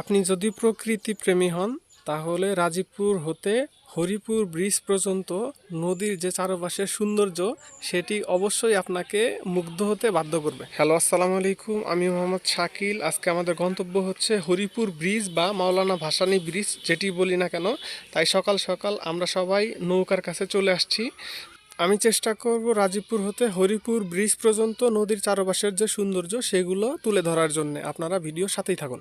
আপনি যদি প্রকৃতি প্রেমী হন, তাহলে রাজীবপুর হতে হরিপুর ব্রিজ পর্যন্ত নদীর যে চারপাশের সৌন্দর্য, সেটি অবশ্যই আপনাকে মুগ্ধ হতে বাধ্য করবে। হ্যালো, আসসালামু আলাইকুম। আমি মোহাম্মদ শাকিল। আজকে আমাদের গন্তব্য হচ্ছে হরিপুর ব্রিজ বা মাওলানা ভাসানি ব্রিজ, যেটি বলি না কেন। তাই সকাল সকাল আমরা সবাই নৌকার কাছে চলে আসছি। আমি চেষ্টা করব রাজীবপুর হতে হরিপুর ব্রিজ পর্যন্ত নদীর চারপাশের যে সৌন্দর্য, সেগুলো তুলে ধরার জন্য। আপনারা ভিডিও সাথেই থাকুন।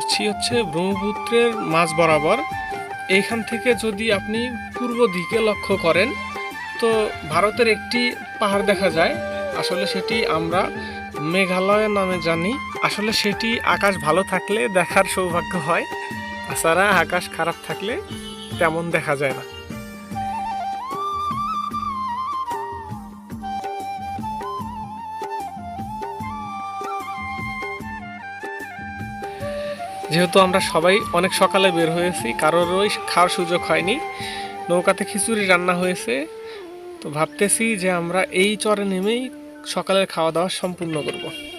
করছি হচ্ছে ব্রহ্মপুত্রের মাঝ বরাবর। এইখান থেকে যদি আপনি পূর্ব দিকে লক্ষ্য করেন, তো ভারতের একটি পাহাড় দেখা যায়। আসলে সেটি আমরা মেঘালয় নামে জানি। আসলে সেটি আকাশ ভালো থাকলে দেখার সৌভাগ্য হয়, তাছাড়া আকাশ খারাপ থাকলে তেমন দেখা যায় না। যেহেতু আমরা সবাই অনেক সকালে বের হয়েছি, কারোরই খাওয়ার সুযোগ হয়নি। নৌকাতে খিচুড়ি রান্না হয়েছে। তো ভাবতেছি যে আমরা এই চরে নেমেই সকালের খাওয়া দাওয়া সম্পূর্ণ করব।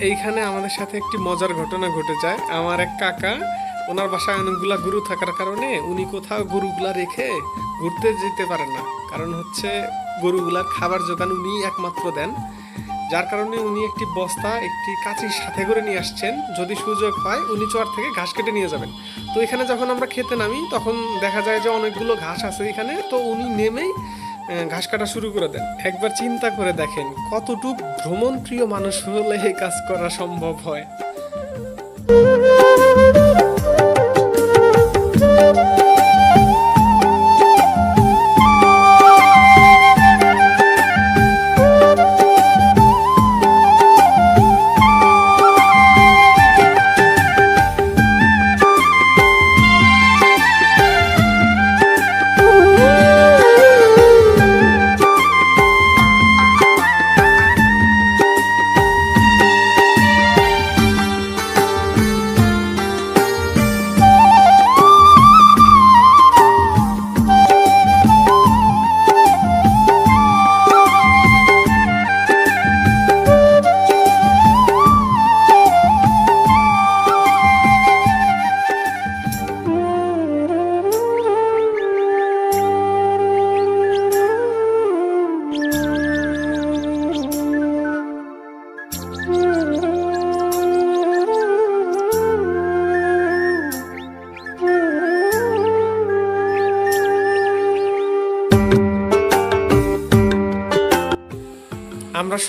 এখানে আমাদের সাথে একটি মজার ঘটনা ঘটে যায়। আমার এক কাকা, ওনার বাসায় অনেকগুলা গরু থাকার কারণে উনি কোথাও গরুগুলা রেখে ঘুরতে যেতে পারেন না। কারণ হচ্ছে গরুগুলার খাবার যোগান উনি একমাত্র দেন। যার কারণে উনি একটি বস্তা, একটি কাঁচির সাথে করে নিয়ে আসছেন। যদি সুযোগ হয়, উনি চর থেকে ঘাস কেটে নিয়ে যাবেন। তো এখানে যখন আমরা খেতে নামি, তখন দেখা যায় যে অনেকগুলো ঘাস আছে এখানে। তো উনি নেমেই ঘাস কাটা শুরু করে দেন। একবার চিন্তা করে দেখেন কতটুক ভ্রমণ প্রিয় মানুষ হলে কাজ করা সম্ভব হয়।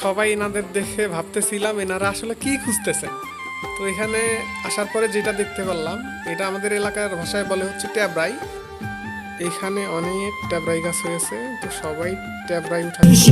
সবাই এনাদের দেখে ভাবতেছিলাম, এনারা আসলে কি খুঁজতেছে? তো এখানে আসার পরে যেটা দেখতে পারলাম, এটা আমাদের এলাকার ভাষায় বলে হচ্ছে ট্যাবরাই এখানে অনেক ট্যাবরাই গাছ হয়েছে, তো সবাই ট্যাবরাই উঠাচ্ছে।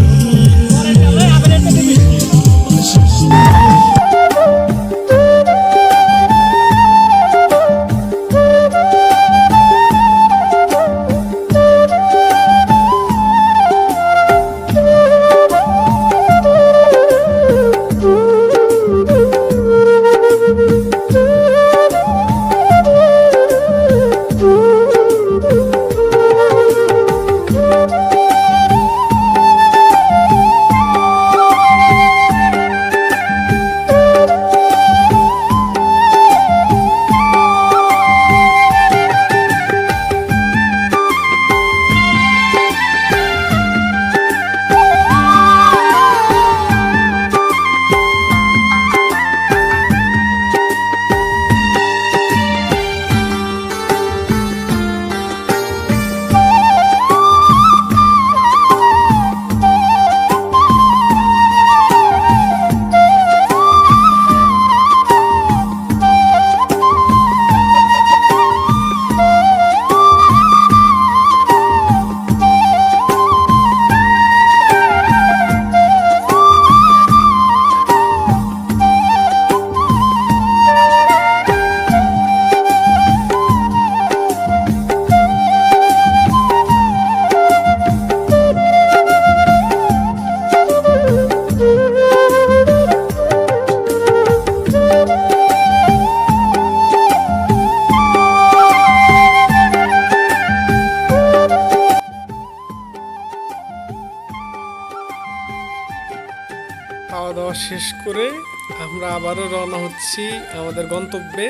খাওয়া দাওয়া শেষ করে আমরা আবারও রওনা হচ্ছি আমাদের গন্তব্যে।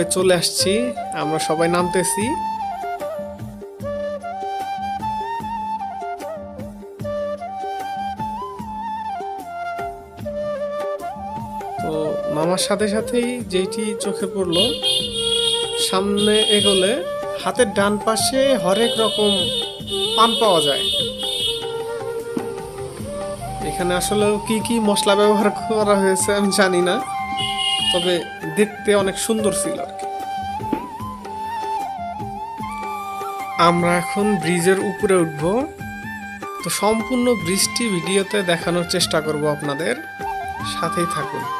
গন্তব্যে চলে আসছি, আমরা সবাই নামতেছি। তো নামার সাথে সাথেই যেটি চোখে পড়ল, সামনে এগোলে হাতের ডান পাশে হরেক রকম পান পাওয়া যায়। এখানে আসলে কি কি মশলা ব্যবহার করা হয়েছে আমি জানি না। তবে দেখতে অনেক সুন্দর ছিল আর কি। আমরা এখন ব্রিজের উপরে উঠব। তো সম্পূর্ণ বৃষ্টি ভিডিওতে দেখানোর চেষ্টা করব আপনাদের। সাথেই থাকুন।